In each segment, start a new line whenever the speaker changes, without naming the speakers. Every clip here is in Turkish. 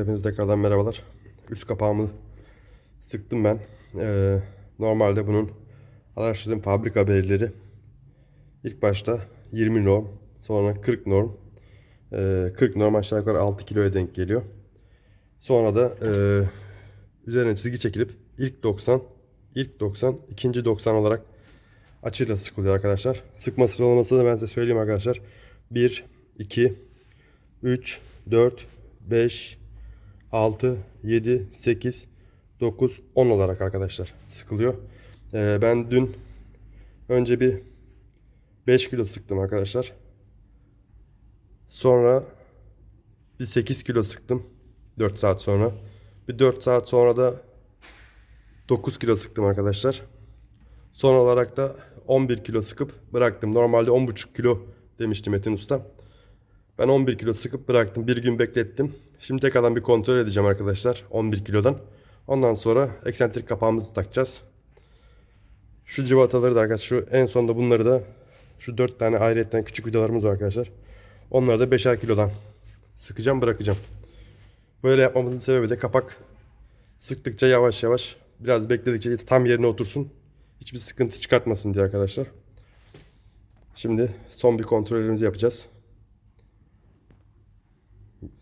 Hepinize tekrardan merhabalar. Üst kapağımı sıktım ben. Ee, normalde bunun araştırdığım fabrika verileri ilk başta 20 norm, sonra 40 norm. Ee, 40 norm aşağı yukarı 6 kiloya denk geliyor. Sonra da e, üzerine çizgi çekilip ilk 90, ilk 90, ikinci 90 olarak açıyla sıkılıyor arkadaşlar. Sıkma sıralamasını ben size söyleyeyim arkadaşlar. 1, 2, 3, 4, 5, 6, 7, 8, 9, 10 olarak arkadaşlar sıkılıyor. Ee, ben dün önce bir 5 kilo sıktım arkadaşlar. Sonra bir 8 kilo sıktım 4 saat sonra. Bir 4 saat sonra da 9 kilo sıktım arkadaşlar. Son olarak da 11 kilo sıkıp bıraktım. Normalde 10,5 kilo demişti Metin Usta. Ben 11 kilo sıkıp bıraktım. Bir gün beklettim. Şimdi tekrardan bir kontrol edeceğim arkadaşlar. 11 kilodan. Ondan sonra eksentrik kapağımızı takacağız. Şu civataları da arkadaşlar şu en sonda bunları da şu 4 tane ayrıyetten küçük vidalarımız var arkadaşlar. Onları da 5'er kilodan sıkacağım bırakacağım. Böyle yapmamızın sebebi de kapak sıktıkça yavaş yavaş biraz bekledikçe tam yerine otursun. Hiçbir sıkıntı çıkartmasın diye arkadaşlar. Şimdi son bir kontrollerimizi yapacağız.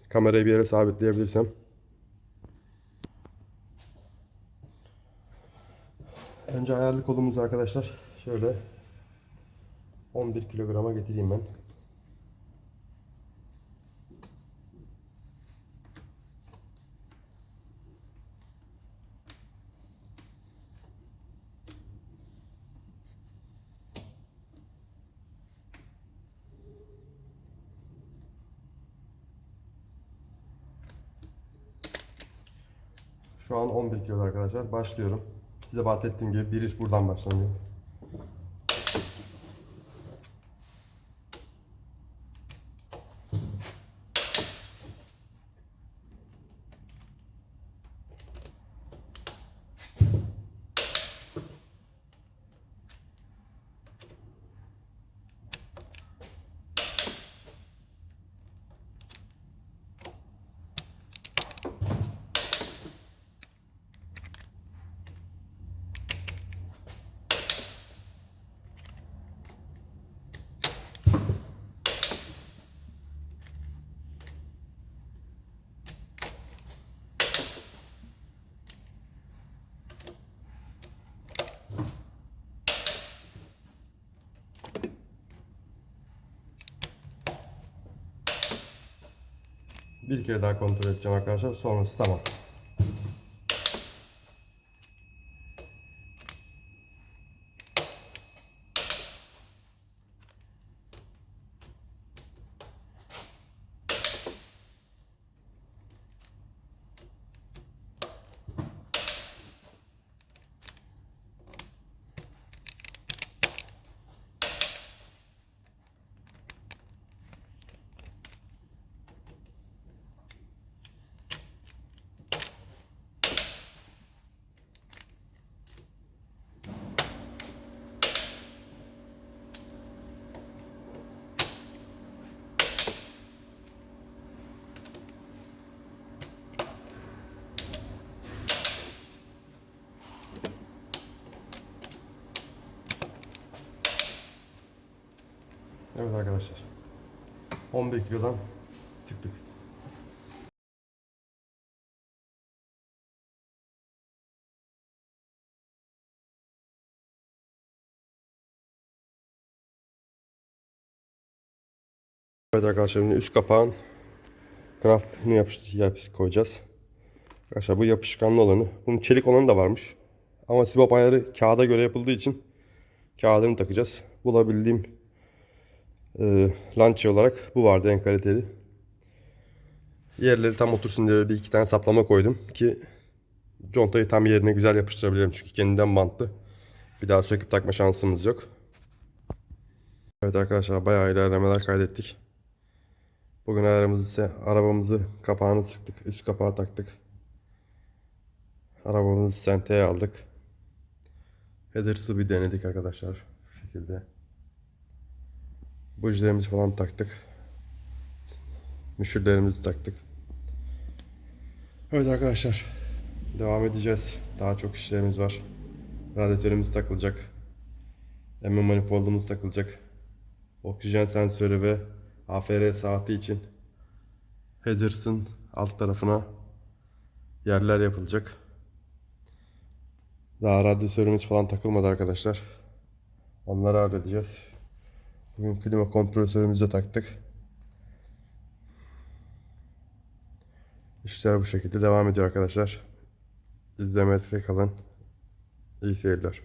Kamerayı bir yere sabitleyebilirsem. Önce ayarlı kolumuzu arkadaşlar şöyle 11 kilograma getireyim ben. Şu an 11 kilo arkadaşlar. Başlıyorum. Size bahsettiğim gibi bir iş buradan başlanıyor. Bir kere daha kontrol edeceğim arkadaşlar. Sonrası tamam. Evet arkadaşlar. 11 kilodan sıktık. Evet arkadaşlar şimdi üst kapağın craftını yapış, yapış koyacağız. Arkadaşlar bu yapışkanlı olanı. Bunun çelik olanı da varmış. Ama sibop ayarı kağıda göre yapıldığı için kağıdını takacağız. Bulabildiğim e, Lancia olarak bu vardı en kaliteli. Yerleri tam otursun diye bir iki tane saplama koydum ki contayı tam yerine güzel yapıştırabilirim çünkü kendinden bantlı. Bir daha söküp takma şansımız yok. Evet arkadaşlar bayağı ilerlemeler kaydettik. Bugün ayarımız ise arabamızı kapağını sıktık. Üst kapağı taktık. Arabamızı senteye aldık. Headers'ı bir denedik arkadaşlar. Şu şekilde. Bujilerimizi falan taktık. Müşürlerimizi taktık. Evet arkadaşlar. Devam edeceğiz. Daha çok işlerimiz var. Radyatörümüz takılacak. Emme manifoldumuz takılacak. Oksijen sensörü ve AFR saati için headers'ın alt tarafına yerler yapılacak. Daha radyatörümüz falan takılmadı arkadaşlar. Onları halledeceğiz. Bugün klima kompresörümüzü de taktık. İşler bu şekilde devam ediyor arkadaşlar. İzlemede kalın. İyi seyirler.